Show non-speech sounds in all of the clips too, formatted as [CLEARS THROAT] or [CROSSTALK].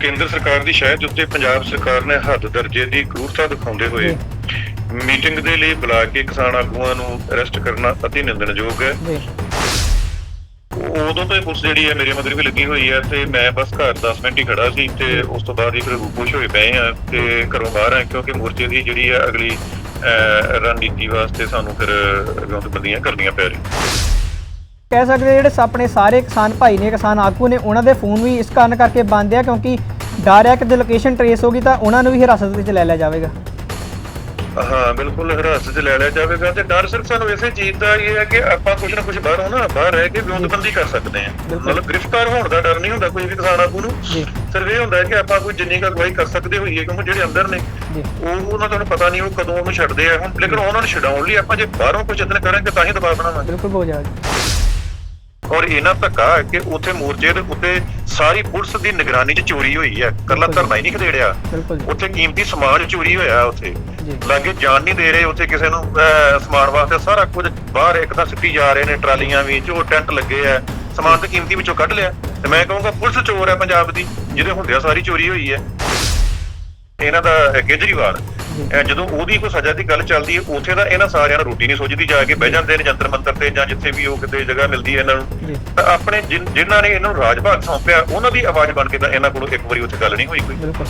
ਕੇਂਦਰ ਸਰਕਾਰ ਦੀ ਸ਼ਾਇਦ ਉੱਤੇ ਪੰਜਾਬ ਸਰਕਾਰ ਨੇ ਹੱਦ ਦਰਜੇ ਦੀ ਕਰੂਰਤਾ ਦਿਖਾਉਂਦੇ ਹੋਏ ਮੀਟਿੰਗ ਦੇ ਲਈ ਬੁਲਾ ਕੇ ਕਿਸਾਨ ਆਗੂਆਂ ਨੂੰ ਅਰੈਸਟ ਕਰਨਾ ਅਤੀ ਨਿੰਦਣਯੋਗ ਹੈ ਉਦੋਂ ਤੋਂ ਪੁਲਿਸ ਜਿਹੜੀ ਹੈ ਮੇਰੇ ਮਗਰ ਵੀ ਲੱਗੀ ਹੋਈ ਹੈ ਤੇ ਮੈਂ ਬਸ ਘਰ 10 ਮਿੰਟ ਹੀ ਖੜਾ ਸੀ ਤੇ ਉਸ ਤੋਂ ਬਾਅਦ ਹੀ ਫਿਰ ਰੂਪੋਸ਼ ਹੋਏ ਪਏ ਆ ਤੇ ਘਰੋਂ ਬਾਹਰ ਆ ਕਿਉਂਕਿ ਮੋਰਚੇ ਦੀ ਜਿਹੜੀ ਹੈ ਅਗਲੀ ਰਣਨੀਤੀ ਵਾਸਤੇ ਸਾਨੂੰ ਫਿਰ ਬੰਦੀਆਂ ਕਰਨੀਆਂ ਪੈ ਰਹੀਆਂ। ਕਹਿ ਸਕਦੇ ਹਾਂ ਜਿਹੜੇ ਆਪਣੇ ਸਾਰੇ ਕਿਸਾਨ ਭਾਈ ਨੇ ਕਿਸਾਨ ਆਗੂ ਨੇ ਉਹਨਾਂ ਦੇ ਫੋਨ ਵੀ ਇਸ ਕਾਰਨ ਕਰਕੇ ਬੰਦ ਆ ਕਿਉਂਕਿ ਡਰ ਹੈ ਕਿ ਜੇ ਲੋਕੇਸ਼ਨ ਟਰੇਸ ਹੋਗੀ ਤਾਂ ਉਹਨਾਂ ਨੂੰ ਵੀ ਹਿਰਾਸਤ ਵਿੱਚ ਲੈ ਲਿਆ ਜਾਵੇਗਾ। ਹਾਂ ਬਿਲਕੁਲ ਹਿਰਾਸਤ 'ਚ ਲੈ ਲਿਆ ਜਾਵੇਗਾ ਤੇ ਡਰ ਸਿਰਫ ਸਾਨੂੰ ਇਸੇ ਚੀਜ਼ ਦਾ ਇਹ ਹੈ ਕਿ ਆਪਾਂ ਕੁਝ ਨਾ ਕੁਝ ਬਾਹਰੋਂ ਨਾ ਬਾਹਰ ਰਹਿ ਕੇ ਵਿਉਂਤਬੰਦੀ ਕਰ ਸਕਦੇ ਹਾਂ। ਮਤਲਬ ਗ੍ਰਿਫਤਾਰ ਹੋਣ ਦਾ ਡਰ ਨਹੀਂ ਹੁੰਦਾ ਕੋਈ ਵੀ ਕਿਸਾਨ ਆਗੂ ਨੂੰ। ਸਿਰਫ ਇਹ ਹੁੰਦਾ ਹੈ ਕਿ ਆਪਾਂ ਕੋਈ ਜਿੰਨੀ ਕੁ ਅਗਵਾਈ ਕਰ ਸਕਦੇ ਹੋਈਏ ਕਿਉਂਕਿ ਜਿਹੜੇ ਅੰਦਰ ਨੇ ਉਹ ਉਹਨਾਂ ਤੁਹਾਨੂੰ ਪਤਾ ਨਹੀਂ ਉਹ ਕਦੋਂ ਉਹਨੂੰ ਛੱਡਦੇ ਆ ਹੁਣ ਲੇਕਿਨ ਉਹਨਾਂ ਨੂੰ ਛਡਾਉਣ ਲਈ ਆਪਾਂ ਜੇ ਬਾਹਰੋਂ ਕੋਈ ਯਤਨ ਕਰਾਂਗੇ ਤਾਂ ਹੀ ਦਬਾਅ ਬਣਾਵਾਂਗੇ। ਬਿਲਕੁਲ ਹੋ ਜਾਵੇਗਾ ਔਰ ਇਹਨਾਂ ਧੱਕਾ ਕਿ ਉੱਥੇ ਮੋਰਚੇ ਦੇ ਉੱਤੇ ਸਾਰੀ ਪੁਲਿਸ ਦੀ ਨਿਗਰਾਨੀ 'ਚ ਚੋਰੀ ਹੋਈ ਹੈ। ਕੱਲਾ। ਧਰਨਾ ਹੀ ਨਹੀਂ ਖਦੇੜਿਆ। ਉੱਥੇ ਕੀਮਤੀ ਸਮਾਨ ਚੋਰੀ ਹੋਇਆ ਉੱਥੇ। ਲਾਗੇ ਜਾਣ ਨਹੀਂ ਦੇ ਰਹੇ ਉੱਥੇ ਕਿਸੇ ਨੂੰ ਸਮਾਨ ਵਾਸਤੇ ਸਾਰਾ ਕੁਝ ਬਾਹਰ ਇੱਕ ਤਾਂ ਸਿੱਟੀ ਜਾ ਰਹੇ ਨੇ ਟਰਾਲੀਆਂ ਵੀ ਜੋ ਟੈਂਟ ਲੱਗੇ ਆ ਸਮਾਨ ਤਾਂ ਕੀਮਤੀ ਵਿੱਚੋਂ ਕੱਢ ਲਿਆ। ਤੇ ਮੈਂ ਕਹੂੰਗਾ ਪੁਲਿਸ ਚੋਰ ਹੈ ਪੰਜਾਬ ਦੀ ਜਿਹਦੇ ਹੁੰਦਿਆਂ ਸਾਰੀ ਚੋਰੀ ਹੋਈ ਹੈ। ਇਹਨਾਂ ਦਾ ਕੇਜਰੀਵਾਲ ਅਹ, ਜਦੋਂ ਉਹਦੀ ਕੋਈ ਸਜ਼ਾ ਦੀ ਗੱਲ ਚੱਲਦੀ ਹੈ ਉੱਥੇ ਤਾਂ ਇਹਨਾਂ ਸਾਰਿਆਂ ਨੂੰ ਰੋਟੀ ਨਹੀਂ ਸੁੱਝਦੀ ਜਾ ਕੇ ਬਹਿ ਜਾਂਦੇ ਨੇ ਜੰਤਰ ਮੰਤਰ ਤੇ ਜਾਂ ਜਿੱਥੇ ਵੀ ਉਹ ਕਿਤੇ ਜਗ੍ਹਾ ਮਿਲਦੀ ਹੈ ਇਹਨਾਂ ਨੂੰ। ਤਾਂ ਆਪਣੇ ਜਿਨ- ਜਿਨ੍ਹਾਂ ਨੇ ਇਹਨਾਂ ਨੂੰ ਰਾਜ ਭਾਗ ਸੌਂਪਿਆ ਉਹਨਾਂ ਦੀ ਆਵਾਜ਼ ਬਣ ਕੇ ਤਾਂ ਇਹਨਾਂ ਕੋਲੋਂ ਇੱਕ ਵਾਰੀ ਉੱਥੇ ਗੱਲ ਨਹੀਂ ਹੋਈ ਕੋਈ। ਬਿਲਕੁਲ।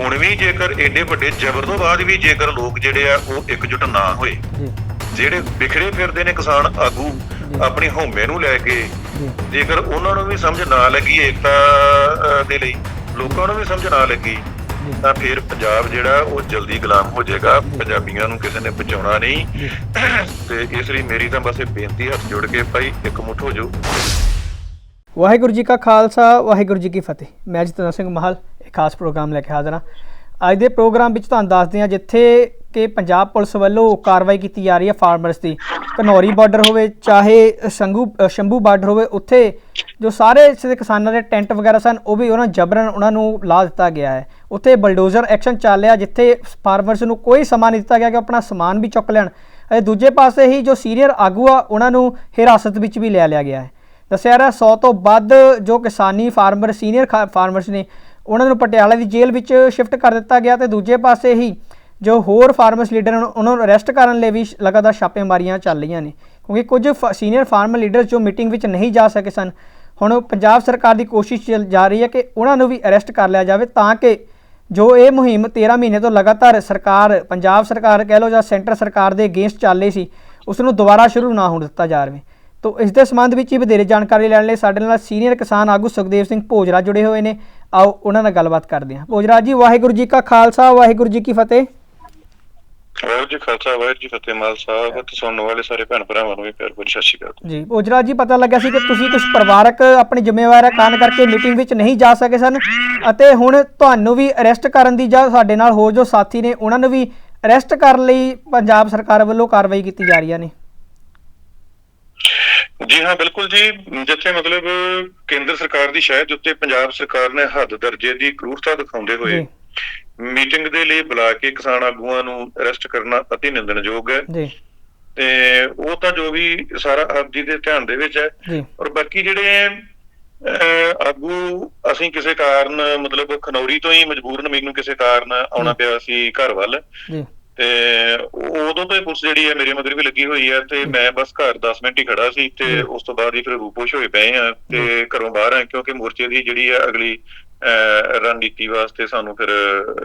ਹੁਣ ਵੀ ਜੇਕਰ ਏਡੇ ਵੱਡੇ ਜ਼ਬਰ ਤੋਂ ਬਾਅਦ ਵੀ ਜੇਕਰ ਲੋਕ ਜਿਹੜੇ ਆ ਉਹ ਇਕਜੁੱਟ ਨਾ ਹੋਏ ਜੀ। ਜਿਹੜੇ ਬਿਖਰੇ ਫਿਰਦੇ ਨੇ ਕਿਸਾਨ ਆਗੂ। ਆਪਣੀ ਹਉਮੈ ਨੂੰ ਲੈ ਕੇ ਜੀ। ਜੇਕਰ ਉਹਨਾਂ ਨੂੰ ਵੀ ਸਮਝ ਨਾ ਲੱਗੀ ਏਕਤਾ ਅਹ, ਦੇ ਲਈ ਲੋਕਾਂ ਨੂੰ ਵੀ ਸਮਝ ਨਾ ਲੱਗੀ ਤਾਂ ਫਿਰ ਪੰਜਾਬ ਜਿਹੜਾ, ਉਹ ਜਲਦੀ ਗੁਲਾਮ ਹੋ ਜਾਏਗਾ। ਪੰਜਾਬੀਆਂ ਨੂੰ ਕਿਸੇ ਨੇ ਬਚਾਉਣਾ ਨਹੀਂ। ਤੇ ਇਸ ਲਈ ਮੇਰੀ ਤਾਂ ਬਸ ਇਹ ਬੇਨਤੀ ਹੱਥ ਜੋੜ ਕੇ ਭਾਈ, ਇੱਕ ਮੁੱਠ ਹੋ ਜਾਓ। ਵਾਹਿਗੁਰੂ ਜੀ ਕਾ ਖਾਲਸਾ, ਵਾਹਿਗੁਰੂ ਜੀ ਕੀ ਫਤਿਹ। ਮੈਂ ਜਤਨ ਸਿੰਘ ਮਹਾਲ ਇੱਕ ਖਾਸ ਪ੍ਰੋਗਰਾਮ ਲੈ ਕੇ ਹਾਜ਼ਰ ਹਾਂ। ਅੱਜ ਦੇ ਪ੍ਰੋਗਰਾਮ ਵਿੱਚ ਤੁਹਾਨੂੰ ਦੱਸਦੇ ਹਾਂ ਜਿੱਥੇ ਕਿ ਪੰਜਾਬ ਪੁਲਿਸ ਵੱਲੋਂ ਕਾਰਵਾਈ ਕੀਤੀ ਜਾ ਰਹੀ ਹੈ ਫਾਰਮਰਸ ਦੀ। ਘਨੌਰੀ ਬਾਰਡਰ ਹੋਵੇ, ਚਾਹੇ ਸੰਗੂ, ਸ਼ੰਭੂ ਬਾਰਡਰ ਹੋਵੇ, ਉੱਥੇ ਜੋ ਸਾਰੇ ਕਿਸਾਨਾਂ ਦੇ ਟੈਂਟ ਵਗੈਰਾ ਸਨ, ਉਹ ਵੀ ਉਹਨਾਂ ਜਬਰਨ, ਉਹਨਾਂ ਨੂੰ ਲਾ ਦਿੱਤਾ ਗਿਆ ਹੈ। ਉੱਥੇ ਬਲਡੋਜ਼ਰ ਐਕਸ਼ਨ ਚੱਲ ਰਿਹਾ ਜਿੱਥੇ ਫਾਰਮਰਸ ਨੂੰ ਕੋਈ ਸਮਾਂ ਨਹੀਂ ਦਿੱਤਾ ਗਿਆ ਕਿ ਆਪਣਾ ਸਮਾਨ ਵੀ ਚੁੱਕ ਲੈਣ। ਅਤੇ ਦੂਜੇ ਪਾਸੇ ਹੀ ਜੋ ਸੀਨੀਅਰ ਆਗੂ ਆ ਉਹਨਾਂ ਨੂੰ ਹਿਰਾਸਤ ਵਿੱਚ ਵੀ ਲੈ ਲਿਆ ਗਿਆ ਹੈ। ਦੱਸਿਆ ਰਿਹਾ 100 ਤੋਂ ਵੱਧ ਜੋ ਕਿਸਾਨੀ ਫਾਰਮਰ, ਸੀਨੀਅਰ ਫਾਰਮਰਸ ਨੇ, ਉਹਨਾਂ ਨੂੰ ਪਟਿਆਲਾ ਦੀ ਜੇਲ੍ਹ ਵਿੱਚ ਸ਼ਿਫਟ ਕਰ ਦਿੱਤਾ ਗਿਆ ਤੇ ਦੂਜੇ ਪਾਸੇ ਹੀ ਜੋ ਹੋਰ ਫਾਰਮਰਸ ਲੀਡਰ ਉਹਨਾਂ ਨੂੰ ਅਰੈਸਟ ਕਰਨ ਲਈ ਵੀ ਲਗਾਤਾਰ ਛਾਪੇਮਾਰੀਆਂ ਚੱਲ ਰਹੀਆਂ ਨੇ। ਕਿਉਂਕਿ ਕੁਝ ਸੀਨੀਅਰ ਫਾਰਮਰ ਲੀਡਰਸ ਜੋ ਮੀਟਿੰਗ ਵਿੱਚ ਨਹੀਂ ਜਾ ਸਕੇ ਸਨ, ਹੁਣ ਪੰਜਾਬ ਸਰਕਾਰ ਦੀ ਕੋਸ਼ਿਸ਼ ਚੱਲ, ਜਾ ਰਹੀ ਹੈ ਕਿ ਉਹਨਾਂ ਨੂੰ ਵੀ ਅਰੈਸਟ ਕਰ ਲਿਆ ਜਾਵੇ ਤਾਂ ਕਿ ਜੋ ਇਹ ਮੁਹਿੰਮ 13 ਮਹੀਨੇ ਤੋਂ ਲਗਾਤਾਰ ਸਰਕਾਰ, ਪੰਜਾਬ ਸਰਕਾਰ ਕਹਿ ਲਓ ਜਾਂ ਸੈਂਟਰ ਸਰਕਾਰ ਦੇ ਅਗੇਂਸਟ ਚੱਲ ਰਹੀ ਸੀ ਉਸ ਨੂੰ ਦੁਬਾਰਾ ਸ਼ੁਰੂ ਨਾ ਹੋਣ ਦਿੱਤਾ ਜਾ ਰਹੇ ਤੋ ਇਸ ਦੇ ਸੰਬੰਧ ਵਿੱਚ ਹੀ ਵਧੇਰੇ ਜਾਣਕਾਰੀ ਲੈਣ ਲਈ ਸਾਡੇ ਨਾਲ ਸੀਨੀਅਰ ਕਿਸਾਨ ਆਗੂ ਸੁਖਦੇਵ ਸਿੰਘ ਭੋਜਰਾ ਜੁੜੇ ਹੋਏ ਨੇ। ਆਓ ਉਹਨਾਂ ਨਾਲ ਗੱਲਬਾਤ ਕਰਦੇ ਹਾਂ। ਭੋਜਰਾ ਜੀ, ਵਾਹਿਗੁਰੂ ਜੀ ਕਾ ਖਾਲਸਾ, ਵਾਹਿਗੁਰੂ ਜੀ ਕੀ ਫਤਿਹ। ਵਾਹਿਗੁਰੂ ਜੀ ਖਾਲਸਾ ਵਾਹਿਗੁਰੂ ਜੀ ਫਤਿਹ ਮਾਲ ਸਾਹਿਬ ਤੇ ਸੁਣਨ ਵਾਲੇ ਸਾਰੇ ਭੈਣ ਭਰਾਵਾਂ ਨੂੰ ਵੀ ਪਿਆਰ ਭਰੀ ਸਤਿ ਸ਼੍ਰੀ ਅਕਾਲ। ਜੀ ਭੋਜਰਾ ਜੀ ਪਤਾ ਲੱਗਿਆ ਸੀ ਕਿ ਤੁਸੀਂ ਕੁਝ ਪਰਿਵਾਰਕ ਆਪਣੀ ਜ਼ਿੰਮੇਵਾਰੀ ਕਾਰਨ ਕਰਕੇ ਮੀਟਿੰਗ ਵਿੱਚ ਨਹੀਂ ਜਾ ਸਕੇ ਸਨ ਅਤੇ ਹੁਣ ਤੁਹਾਨੂੰ ਵੀ ਅਰੈਸਟ ਕਰਨ ਦੀ ਜਾਂ ਸਾਡੇ ਨਾਲ ਹੋਰ ਜੋ ਸਾਥੀ ਨੇ ਉਹਨਾਂ ਨੂੰ ਵੀ ਅਰੈਸਟ ਕਰਨ ਲਈ ਪੰਜਾਬ ਸਰਕਾਰ ਵੱਲੋਂ ਕਾਰਵਾਈ ਕੀਤੀ ਜਾ ਰਹੀਆਂ ਨੇ? ਜੀ ਹਾਂ ਬਿਲਕੁਲ ਜੀ ਜਿੱਥੇ ਮਤਲਬ ਕੇਂਦਰ ਸਰਕਾਰ ਦੀ ਸ਼ਾਇਦ ਉੱਤੇ ਪੰਜਾਬ ਸਰਕਾਰ ਨੇ ਹੱਦ ਦਰਜੇ ਦੀ ਕਰੂਰਤਾ ਦਿਖਾਉਂਦੇ ਹੋਏ ਮੀਟਿੰਗ ਦੇ ਲਈ ਬੁਲਾ ਕੇ ਕਿਸਾਨ ਆਗੂਆਂ ਨੂੰ ਅਰੈਸਟ ਕਰਨਾ ਅਤੀ ਨਿੰਦਣਯੋਗ ਹੈ। ਜੀ। ਤੇ ਉਹ ਤਾਂ ਜੋ ਵੀ ਸਾਰਾ ਆਪ ਜੀ ਦੇ ਧਿਆਨ ਦੇ ਵਿੱਚ ਹੈ। ਔਰ ਬਾਕੀ ਜਿਹੜੇ ਆਗੂ ਅਸੀਂ ਕਿਸੇ ਕਾਰਨ ਮਤਲਬ ਖਨੌਰੀ ਤੋਂ ਹੀ ਮਜਬੂਰਨ ਮੈਨੂੰ ਕਿਸੇ ਕਾਰਨ ਆਉਣਾ। ਪਿਆ ਸੀ ਘਰ ਵੱਲ। ਜੀ। ਤੇ ਉਦੋਂ ਤੋਂ ਪੁਲਿਸ ਜਿਹੜੀ ਹੈ ਮੇਰੇ ਮਗਰ ਵੀ ਲੱਗੀ ਹੋਈ ਹੈ ਤੇ ਮੈਂ ਬਸ ਘਰ 10 ਮਿੰਟ ਹੀ ਖੜਾ ਸੀ ਤੇ। ਉਸ ਤੋਂ ਬਾਅਦ ਹੀ ਫਿਰ ਰੂਪੋਸ਼ ਹੋਏ ਪਏ ਆ ਤੇ ਘਰੋਂ ਬਾਹਰ ਆ ਕਿਉਂਕਿ ਮੋਰਚੇ ਦੀ ਜਿਹੜੀ ਹੈ ਅਗਲੀ ਰਣਨੀਤੀ ਵਾਸਤੇ ਸਾਨੂੰ ਫਿਰ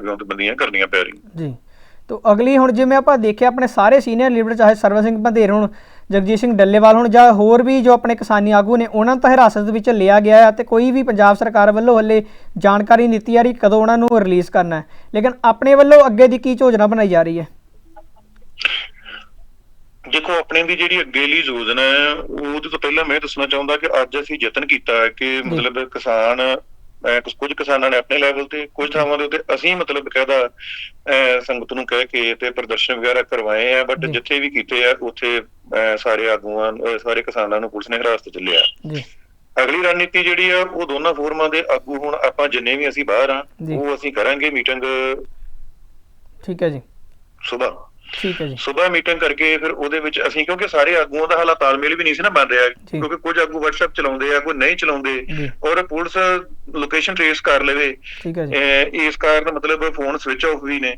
ਵਿਉਂਤਬੰਦੀਆਂ ਕਰਨੀਆਂ ਪੈ ਰਹੀਆਂ। ਜੀ। ਤੋ ਅਗਲੀ ਹੁਣ ਜਿਵੇਂ ਆਪਾਂ ਦੇਖਿਆ ਆਪਣੇ ਸਾਰੇ ਸੀਨੀਅਰ ਲੀਡਰ ਚਾਹੇ ਸਰਵਨ ਸਿੰਘ ਬੰਦੇਰ ਹੁਣ ਜਗਜੀਤ ਸਿੰਘ ਡੱਲੇਵਾਲ ਹੁਣ ਜਾਂ ਹੋਰ ਵੀ ਜੋ ਆਪਣੇ ਕਿਸਾਨੀ ਆਗੂ ਨੇ ਉਹਨਾਂ ਨੂੰ ਤਾਂ ਹਿਰਾਸਤ ਵਿੱਚ ਲਿਆ ਗਿਆ ਹੈ ਤੇ ਕੋਈ ਵੀ ਪੰਜਾਬ ਸਰਕਾਰ ਵੱਲੋਂ ਹੱਲੇ ਜਾਣਕਾਰੀ ਨਹੀਂ ਦਿੱਤੀ ਜਾ ਰਹੀ ਕਦੋਂ ਉਹਨਾਂ ਨੂੰ ਰਿਲੀਜ਼ ਕਰਨਾ ਹੈ। ਲੇਕਿਨ ਆਪਣੇ ਵੱਲੋਂ ਅੱਗੇ ਦੀ ਕੀ ਯੋਜਨਾ ਬਣਾਈ ਜਾ ਰਹੀ ਹੈ? ਦੇਖੋ ਆਪਣੇ ਦੀ ਜਿਹੜੀ ਅੱਗੇਲੀ ਯੋਜਨਾ ਹੈ ਉਹਦੇ ਤੋਂ ਪਹਿਲਾਂ ਮੈਂ ਦੱਸਣਾ ਚਾਹੁੰਦਾ ਕਿ ਅੱਜ ਅਸੀਂ ਯਤਨ ਕੀਤਾ ਹੈ ਕਿ ਮਤਲਬ ਕਿਸਾਨ ਕੁਝ ਕਿਸਾਨਾਂ ਨੇ ਆਪਣੇ ਲੈਵਲ ਤੇ ਕੁਝ ਥਾਵਾਂ ਦੇ ਉੱਤੇ ਅਸੀਂ ਮਤਲਬ ਅਹ, ਸੰਗਤ ਨੂੰ ਕਹਿ ਕੇ ਤੇ ਪ੍ਰਦਰਸ਼ਨ ਵਗੈਰਾ ਕਰਵਾਏ ਆ ਬਟ। ਜਿੱਥੇ ਵੀ ਕੀਤੇ ਆ ਉੱਥੇ ਸਾਰੇ ਆਗੂਆਂ ਸਾਰੇ ਕਿਸਾਨਾਂ ਨੂੰ ਪੁਲਿਸ ਨੇ ਹਿਰਾਸਤ ਚ ਲਿਆ ਜੀ ਅਗਲੀ ਰਣਨੀਤੀ ਜਿਹੜੀ ਆ ਉਹ ਦੋਨਾਂ ਫੋਰਮਾਂ ਦੇ ਆਗੂ ਹੁਣ ਆਪਾਂ ਜਿੰਨੇ ਵੀ ਅਸੀਂ ਬਾਹਰ ਆ। ਉਹ ਅਸੀਂ ਕਰਾਂਗੇ ਮੀਟਿੰਗ ਠੀਕ ਹੈ ਜੀ ਸਵੇਰ ਠੀਕ ਹੈ ਜੀ। ਸਵੇਰ ਮੀਟਿੰਗ ਕਰਕੇ ਫਿਰ ਉਹਦੇ ਵਿੱਚ ਅਸੀਂ ਕਿਉਂਕਿ ਸਾਰੇ ਆਗੂਆਂ ਦਾ ਹਾਲਾ ਤਾਲਮੇਲ ਵੀ ਨਹੀਂ ਸੀ ਨਾ ਬਣ ਰਿਹਾ ਕਿਉਂਕਿ ਕੁਝ ਆਗੂ WhatsApp ਚਲਾਉਂਦੇ ਆ ਕੋਈ ਨਹੀਂ ਚਲਾਉਂਦੇ ਔਰ ਪੁਲਿਸ ਲੋਕੇਸ਼ਨ ਟ੍ਰੇਸ ਕਰ ਲਵੇ। ਠੀਕ ਹੈ ਜੀ। ਅਹ ਇਸ ਕਾਰਨ ਮਤਲਬ ਫੋਨ ਸਵਿਚ ਆਫ ਵੀ ਨੇ।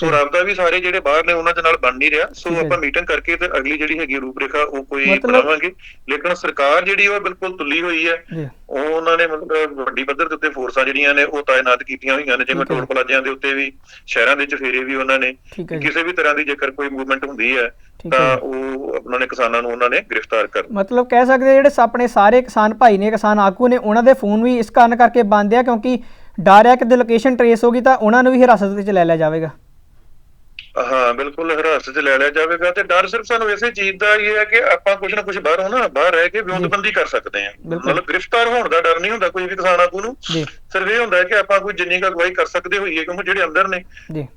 ਸੋ ਰਾਬਤਾ ਵੀ ਸਾਰੇ ਜਿਹੜੇ ਬਾਹਰ ਨੇ ਉਹਨਾਂ ਦੇ ਨਾਲ ਬਣ ਨਹੀਂ ਰਿਹਾ। ਸੋ ਆਪਾਂ ਮੀਟਿੰਗ ਕਰਕੇ ਤੇ ਅਗਲੀ ਜਿਹੜੀ ਹੈਗੀ ਰੂਪਰੇਖਾ ਉਹ ਕੋਈ ਬਣਾਵਾਂਗੇ। ਲੇਕਿਨ ਸਰਕਾਰ ਜਿਹੜੀ ਉਹ ਬਿਲਕੁਲ ਤੁੱਲੀ ਹੋਈ ਹੈ। ਉਹਨਾਂ ਨੇ ਮਤਲਬ ਵੱਡੀ ਪੱਧਰ ਦੇ ਉੱਤੇ ਫੋਰਸਾਂ ਜਿਹੜੀਆਂ ਨੇ ਉਹ ਤਾਇਨਾਤ ਕੀਤੀਆਂ ਹੋਈਆਂ ਨੇ। ਜਿਵੇਂ। ਟੋਲ ਪਲਾਜ਼ਿਆਂ ਦੇ ਉੱਤੇ ਵੀ ਸ਼ਹਿਰਾਂ ਦੇ ਵਿੱਚ ਫੇਰੇ ਵੀ ਉਹਨਾਂ ਨੇ। ਕਿਸੇ ਵੀ ਤਰ੍ਹਾਂ ਦੀ ਜੇਕਰ ਕੋਈ ਮੂਵਮੈਂਟ ਹੁੰਦੀ ਹੈ ਹੈ ਤਾਂ। ਉਹ ਉਹਨਾਂ ਨੇ ਕਿਸਾਨਾਂ ਨੂੰ ਉਹਨਾਂ ਨੇ ਗ੍ਰਿਫਤਾਰ ਕਰ ਮਤਲਬ ਕਹਿ ਸਕਦੇ ਹਾਂ ਜਿਹੜੇ ਆਪਣੇ ਸਾਰੇ ਕਿਸਾਨ ਭਾਈ ਨੇ ਕਿਸਾਨ ਆਗੂ ਨੇ ਉਹਨਾਂ ਦੇ ਫੋਨ ਵੀ ਇਸ ਕਾਰਨ ਕਰਕੇ ਬੰਦ ਆ ਕਿਉਂਕਿ ਡਰ ਹੈ ਕਿ ਲੋਕੇਸ਼ਨ ਟਰੇਸ ਹੋਗੀ ਤਾਂ ਉਹਨਾਂ ਨੂੰ ਵੀ ਹਿਰਾਸਤ ਵਿੱਚ ਲੈ ਲਿਆ ਜਾਵੇਗਾ ਹਾਂ ਬਿਲਕੁਲ ਹਿਰਾਸਤ 'ਚ ਲੈ ਲਿਆ ਜਾਵੇਗਾ ਤੇ ਡਰ ਸਿਰਫ ਸਾਨੂੰ ਇਸੇ ਚੀਜ਼ ਦਾ ਇਹ ਹੈ ਕਿ ਆਪਾਂ ਕੁਝ ਨਾ ਕੁਝ ਬਾਹਰੋਂ ਨਾ ਬਾਹਰ ਰਹਿ ਕੇ ਵਿਉਂਤਬੰਦੀ ਕਰ ਸਕਦੇ ਹਾਂ। ਮਤਲਬ ਗ੍ਰਿਫਤਾਰ ਹੋਣ ਦਾ ਡਰ ਨਹੀਂ ਹੁੰਦਾ ਕੋਈ ਵੀ ਕਿਸਾਨ ਆਗੂ ਨੂੰ। ਸਿਰਫ ਇਹ ਹੁੰਦਾ ਹੈ ਕਿ ਆਪਾਂ ਕੋਈ ਜਿੰਨੀ ਕੁ ਅਗਵਾਈ ਕਰ ਸਕਦੇ ਹੋਈਏ ਕਿਉਂਕਿ ਜਿਹੜੇ ਅੰਦਰ ਨੇ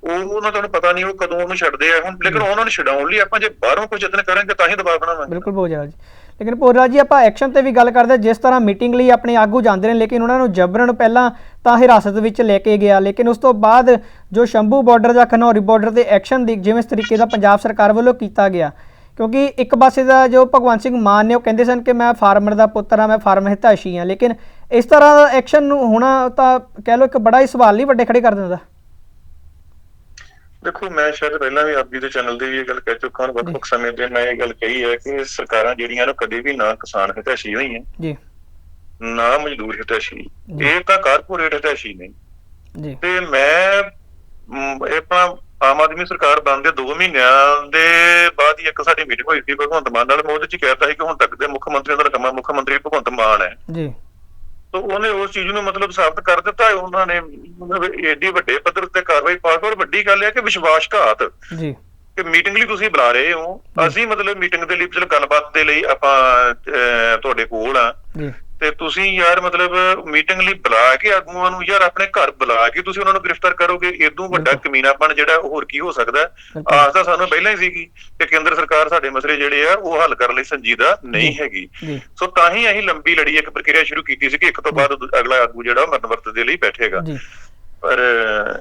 ਉਹ ਉਹਨਾਂ ਤੁਹਾਨੂੰ ਪਤਾ ਨਹੀਂ ਉਹ ਕਦੋਂ ਉਹਨੂੰ ਛੱਡਦੇ ਆ ਹੁਣ ਲੇਕਿਨ ਉਹਨਾਂ ਨੂੰ ਛਡਾਉਣ ਲਈ ਆਪਾਂ ਜੇ ਬਾਹਰੋਂ ਕੋਈ ਯਤਨ ਕਰਾਂਗੇ ਤਾਂ ਹੀ ਦਬਾਅ ਬਣਾਵਾਂਗੇ। ਬਿਲਕੁਲ ਬਹੁਤ ਜ਼ਿਆਦਾ ਜੀ। ਲੇਕਿਨ ਪੂਰਾ ਜੀ ਆਪਾਂ ਐਕਸ਼ਨ ਤੇ ਵੀ ਗੱਲ ਕਰਦੇ ਹਾਂ, ਜਿਸ ਤਰ੍ਹਾਂ ਮੀਟਿੰਗ ਲਈ ਆਪਣੇ ਆਗੂ ਜਾਂਦੇ ਨੇ ਲੇਕਿਨ ਉਹਨਾਂ ਨੂੰ ਜਬਰਨ ਪਹਿਲਾਂ ਤਾਂ ਹਿਰਾਸਤ ਵਿੱਚ ਲੈ ਕੇ ਗਿਆ। ਲੇਕਿਨ ਉਸ ਤੋਂ ਬਾਅਦ ਜੋ ਸ਼ੰਭੂ ਬਾਰਡਰ ਜਾਂ ਖਨੌਰੀ ਬਾਰਡਰ ਤੇ ਐਕਸ਼ਨ ਦੀ ਜਿਵੇਂ ਇਸ ਤਰੀਕੇ ਦਾ ਪੰਜਾਬ ਸਰਕਾਰ ਵੱਲੋਂ ਕੀਤਾ ਗਿਆ ਕਿਉਂਕਿ ਇੱਕ ਪਾਸੇ ਦਾ ਜੋ ਭਗਵੰਤ ਸਿੰਘ ਮਾਨ ਨੇ ਉਹ ਕਹਿੰਦੇ ਸਨ ਕਿ ਮੈਂ ਫਾਰਮਰ ਦਾ ਪੁੱਤਰ ਹਾਂ ਮੈਂ ਫਾਰਮਰ ਹਿਤਾਸ਼ੀ ਹਾਂ। ਲੇਕਿਨ ਇਸ ਤਰ੍ਹਾਂ ਦਾ ਐਕਸ਼ਨ ਨੂੰ ਹੋਣਾ ਤਾਂ ਕਹਿ ਲਓ ਇੱਕ ਬੜਾ ਹੀ ਸਵਾਲ ਨਹੀਂ ਵੱਡੇ ਖੜੇ ਕਰ ਦਿੰਦਾ। ਦੇਖੋ ਮੈਂ ਸ਼ਾਇਦ ਪਹਿਲਾਂ ਵੀ ਆਪ ਜੀ ਦੇ ਚੈਨਲ ਤੇ ਵੀ ਇਹ ਗੱਲ ਕਹਿ ਚੁੱਕਾ ਹਾਂ ਵੱਖ-ਵੱਖ ਸਮੇਂ ਤੇ ਮੈਂ ਇਹ ਗੱਲ ਕਹੀ ਹੈ ਕਿ ਸਰਕਾਰਾਂ ਜਿਹੜੀਆਂ ਨੇ ਕਦੇ ਵੀ ਨਾ ਕਿਸਾਨ ਹਿਤੈਸ਼ੀ ਹੋਈਆਂ। ਜੀ। ਨਾ ਮਜ਼ਦੂਰ ਹਿਤੈਸ਼ੀ। ਇਹ ਤਾਂ ਕਾਰਪੋਰੇਟ ਹਿਤੈਸ਼ੀ ਨੇ। ਜੀ। ਤੇ ਮੈਂ ਇਹ ਆਪਣਾ ਆਮ ਆਦਮੀ ਸਰਕਾਰ ਬਣਦੇ 2 ਮਹੀਨਿਆਂ ਦੇ ਬਾਅਦ ਹੀ ਇੱਕ ਸਾਡੀ ਮੀਟਿੰਗ ਹੋਈ ਸੀ ਭਗਵੰਤ ਮਾਨ ਨਾਲ ਮੈਂ ਉਹਦੇ ਚ ਕਹਿਤਾ ਸੀ ਕਿ ਹੁਣ ਤੱਕ ਦੇ ਮੁੱਖ ਮੰਤਰੀ ਦਾ ਰਕਮਾ ਮੁੱਖ ਮੰਤਰੀ ਭਗਵੰਤ ਮਾਨ ਹੈ। ਜੀ। ਤਾਂ ਉਹਨੇ ਉਸ ਚੀਜ਼ ਨੂੰ ਮਤਲਬ ਸਾਬਤ ਕਰ ਦਿੱਤਾ ਉਹਨਾਂ ਨੇ ਮਤਲਬ ਏਡੀ ਵੱਡੇ ਪੱਧਰ ਤੇ ਕਾਰਵਾਈ ਪਾਸ ਔਰ ਵੱਡੀ ਗੱਲ ਹੈ ਕਿ ਵਿਸ਼ਵਾਸਘਾਤ ਜੀ। ਕਿ ਮੀਟਿੰਗ ਲਈ ਤੁਸੀਂ ਬੁਲਾ ਰਹੇ ਹੋ। ਅਸੀਂ ਮਤਲਬ ਮੀਟਿੰਗ ਦੇ ਲਈ ਚਲੋ ਗੱਲਬਾਤ ਦੇ ਲਈ ਆਪਾਂ ਤੁਹਾਡੇ ਕੋਲ ਆ ਤੇ ਤੁਸੀਂ ਯਾਰ ਮਤਲਬ ਮੀਟਿੰਗ ਲਈ ਬੁਲਾ ਕੇ ਆਗੂਆਂ ਨੂੰ ਯਾਰ ਆਪਣੇ ਘਰ ਬੁਲਾ ਕੇ ਤੁਸੀਂ ਉਹਨਾਂ ਨੂੰ ਗ੍ਰਿਫਤਾਰ ਕਰੋਗੇ ਇਦੋਂ ਵੱਡਾ। ਕਮੀਨਾਪਣ ਜਿਹੜਾ ਹੋਰ ਕੀ ਹੋ ਸਕਦਾ। ਆਸ ਤਾਂ ਸਾਨੂੰ ਪਹਿਲਾਂ ਹੀ ਸੀਗੀ ਕਿ ਕੇਂਦਰ ਸਰਕਾਰ ਸਾਡੇ ਮਸਲੇ ਜਿਹੜੇ ਆ ਉਹ ਹੱਲ ਕਰਨ ਲਈ ਸੰਜੀਦਾ ਨਹੀਂ। ਹੈਗੀ ਸੋ ਤਾਂ ਹੀ ਅਸੀਂ ਲੰਬੀ ਲੜੀ ਇੱਕ ਪ੍ਰਕਿਰਿਆ ਸ਼ੁਰੂ ਕੀਤੀ ਸੀ ਕਿ ਇੱਕ ਤੋਂ ਬਾਅਦ ਅਗਲਾ ਆਗੂ ਜਿਹੜਾ ਮਰਨ ਵਰਤ ਦੇ ਲਈ ਬੈਠੇਗਾ ਪਰ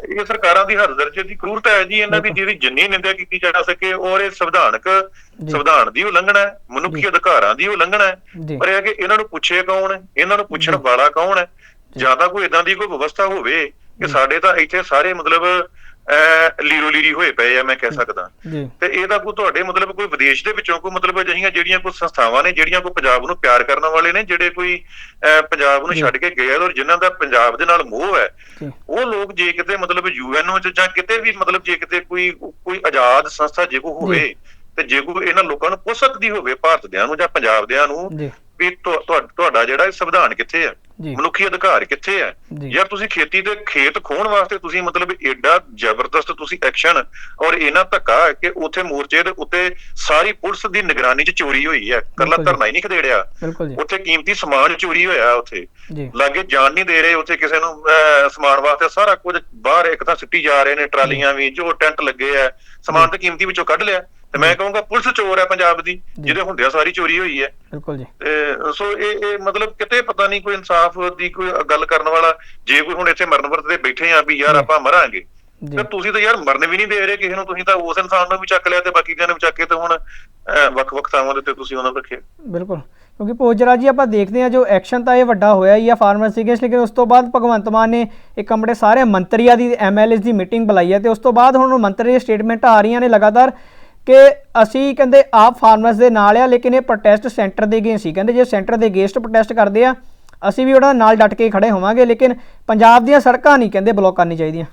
ਇਹ ਸਰਕਾਰਾਂ ਦੀ ਹਰ ਦਰਜੇ ਦੀ ਕਰੂਰਤਾ ਹੈ ਜੀ ਇਹਨਾਂ ਦੀ। ਜਿਹਦੀ ਜਿੰਨੀ ਨਿੰਦਿਆ ਕੀਤੀ ਜਾ ਸਕੇ ਔਰ ਇਹ ਸੰਵਿਧਾਨਕ। ਸੰਵਿਧਾਨ ਦੀ ਉਲੰਘਣਾ ਹੈ ਮਨੁੱਖੀ। ਅਧਿਕਾਰਾਂ ਦੀ ਉਲੰਘਣਾ ਹੈ ਪਰ ਇਹ ਕਿ ਇਹਨਾਂ ਨੂੰ ਪੁੱਛੇ ਕੌਣ ਹੈ ਇਹਨਾਂ ਨੂੰ ਪੁੱਛਣ। ਵਾਲਾ ਕੌਣ ਹੈ ਜੀ। ਤਾਂ ਕੋਈ ਇਦਾਂ ਦੀ ਕੋਈ ਵਿਵਸਥਾ ਹੋਵੇ ਕਿ। ਸਾਡੇ ਤਾਂ ਇੱਥੇ ਸਾਰੇ ਮਤਲਬ ਲੀਰੋ ਲੀਰੀ ਹੋਏ ਪਏ ਆ ਮੈਂ ਕਹਿ ਸਕਦਾ। ਤੇ ਇਹ ਤਾਂ ਕੋਈ ਤੁਹਾਡੇ ਮਤਲਬ ਕੋਈ ਵਿਦੇਸ਼ ਦੇ ਵਿੱਚੋਂ ਕੋਈ ਮਤਲਬ ਅਜਿਹੀਆਂ ਜਿਹੜੀਆਂ ਕੋਈ ਸੰਸਥਾਵਾਂ ਨੇ ਜਿਹੜੀਆਂ ਕੋਈ ਪੰਜਾਬ ਨੂੰ ਪਿਆਰ ਕਰਨ ਵਾਲੇ ਨੇ ਜਿਹੜੇ ਕੋਈ ਪੰਜਾਬ ਨੂੰ। ਛੱਡ ਕੇ ਗਏ ਔਰ ਜਿਨ੍ਹਾਂ ਦਾ ਪੰਜਾਬ ਦੇ ਨਾਲ ਮੋਹ ਹੈ ਉਹ ਲੋਕ ਜੇ ਕਿਤੇ ਮਤਲਬ ਯੂਐਨਓ ਚ ਜਾਂ ਕਿਤੇ ਵੀ ਮਤਲਬ ਜੇ ਕਿਤੇ ਕੋਈ ਕੋਈ ਆਜ਼ਾਦ ਸੰਸਥਾ ਜੇ ਕੋ ਹੋਵੇ ਤੇ ਜੇ ਕੋਈ ਇਹਨਾਂ ਲੋਕਾਂ ਨੂੰ ਪੁੱਛ ਸਕਦੀ ਹੋਵੇ ਭਾਰਤ ਦਿਆਂ ਨੂੰ ਜਾਂ ਪੰਜਾਬ ਦਿਆਂ ਨੂੰ ਵੀ ਤੁਹਾ- ਤੁਹਾ- ਤੁਹਾਡਾ ਜਿਹੜਾ ਇਹ ਸੰਵਿਧਾਨ ਕਿੱਥੇ ਹੈ ਮਨੁੱਖੀ ਅਧਿਕਾਰ ਕਿੱਥੇ ਹੈ ਯਾਰ ਤੁਸੀਂ ਖੇਤੀ ਦੇ ਖੇਤ ਖੋਣ ਵਾਸਤੇ ਤੁਸੀਂ ਮਤਲਬ ਏਡਾ ਜ਼ਬਰਦਸਤ ਤੁਸੀਂ ਐਕਸ਼ਨ ਔਰ ਇਹਨਾਂ ਧੱਕਾ ਕਿ ਉੱਥੇ ਮੋਰਚੇ ਦੇ ਉੱਤੇ ਸਾਰੀ ਪੁਲਿਸ ਦੀ ਨਿਗਰਾਨੀ 'ਚ ਚੋਰੀ ਹੋਈ ਹੈ। ਕੱਲਾ। ਧਰਨਾ ਹੀ ਨਹੀਂ ਖਦੇੜਿਆ। ਉੱਥੇ ਕੀਮਤੀ ਸਮਾਨ ਚੋਰੀ ਹੋਇਆ ਉੱਥੇ। ਲਾਗੇ ਜਾਣ ਨਹੀਂ ਦੇ ਰਹੇ ਉੱਥੇ ਕਿਸੇ ਨੂੰ ਸਮਾਨ ਵਾਸਤੇ। ਸਾਰਾ ਕੁਝ ਬਾਹਰ ਇੱਕ ਤਾਂ ਸਿੱਟੀ ਜਾ ਰਹੇ ਨੇ ਟਰਾਲੀਆਂ ਵੀ ਜੋ ਟੈਂਟ ਲੱਗੇ ਆ। ਸਮਾਨ ਤੇ ਕੀਮਤੀ ਵਿੱਚੋਂ ਕੱਢ ਲਿਆ। ਤੇ ਮੈਂ ਕਹੂੰਗਾ ਪੁਲਿਸ ਚੋਰ ਹੈ ਪੰਜਾਬ ਦੀ ਜਿਹਦੇ ਹੁੰਦਿਆਂ ਸਾਰੀ ਚੋਰੀ ਹੋਈ ਹੈ। ਬਿਲਕੁਲ ਜੀ। ਤੇ ਸੋ ਇਹ ਇਹ ਮਤਲਬ ਕਿਤੇ ਪਤਾ ਨਹੀਂ ਕੋਈ ਇਨਸਾਫ ਦੀ ਕੋਈ ਗੱਲ ਕਰਨ ਵਾਲਾ ਜੇ ਕੋਈ ਹੁਣ ਇੱਥੇ ਮਰਨ ਵਰਤ ਤੇ ਬੈਠੇ ਆ ਵੀ ਯਾਰ। ਆਪਾਂ ਮਰਾਂਗੇ ਤੇ ਤੁਸੀਂ ਤਾਂ ਯਾਰ ਮਰਨ ਵੀ ਨਹੀਂ ਦੇ ਰਹੇ ਕਿਸੇ ਨੂੰ ਤੁਸੀਂ ਤਾਂ ਉਸ ਇਨਸਾਨ ਨੂੰ ਵੀ ਚੱਕ ਲਿਆ ਤੇ ਬਾਕੀ ਨੂੰ ਵੀ ਚੱਕ ਕੇ ਤੇ ਹੁਣ ਵੱਖ-ਵੱਖ ਥਾਵਾਂ ਦੇ ਉੱਤੇ ਤੁਸੀਂ ਉਹਨਾਂ ਨੂੰ ਰੱਖਿਆ। ਬਿਲਕੁਲ। ਕਿਉਂਕਿ ਪੋਜਰਾ ਜੀ ਆਪਾਂ ਦੇਖਦੇ ਹਾਂ ਜੋ ਐਕਸ਼ਨ ਤਾਂ ਇਹ ਵੱਡਾ ਹੋਇਆ ਹੀ ਆ ਫਾਰਮਰ ਸੀਗੇ ਲੇਕਿਨ ਉਸ ਤੋਂ ਬਾਅਦ ਭਗਵੰਤ ਮਾਨ ਨੇ ਇੱਕ ਆਪਣੇ ਸਾਰੇ ਮੰਤਰੀਆਂ ਦੀ ਐਮਐਲਏਸ ਦੀ ਮੀਟਿੰਗ ਬੁਲਾਈ ਹੈ ਤੇ ਉਸ ਤੋਂ ਬਾਅਦ ਹੁਣ ਮੰਤਰੀ ਦੀ ਸਟੇਟਮੈਂਟ ਆ ਰਹੀਆਂ ਨੇ ਲਗਾਤਾਰ। ਕਿ ਅਸੀਂ ਕਹਿੰਦੇ ਆਪ ਫਾਰਮਰਸ ਦੇ ਨਾਲ ਆ ਲੇਕਿਨ ਇਹ ਪ੍ਰੋਟੈਸਟ ਸੈਂਟਰ ਦੇ ਗਏ ਸੀ ਕਹਿੰਦੇ ਜੇ ਸੈਂਟਰ ਦੇ ਅਗੇਂਸਟ ਪ੍ਰੋਟੈਸਟ ਕਰਦੇ ਆ ਅਸੀਂ ਵੀ ਉਹਨਾਂ ਨਾਲ ਡਟ ਕੇ ਖੜੇ ਹੋਵਾਂਗੇ ਲੇਕਿਨ ਪੰਜਾਬ ਦੀਆਂ ਸੜਕਾਂ ਨਹੀਂ ਕਹਿੰਦੇ ਬਲੌਕ ਕਰਨੀ ਚਾਹੀਦੀਆਂ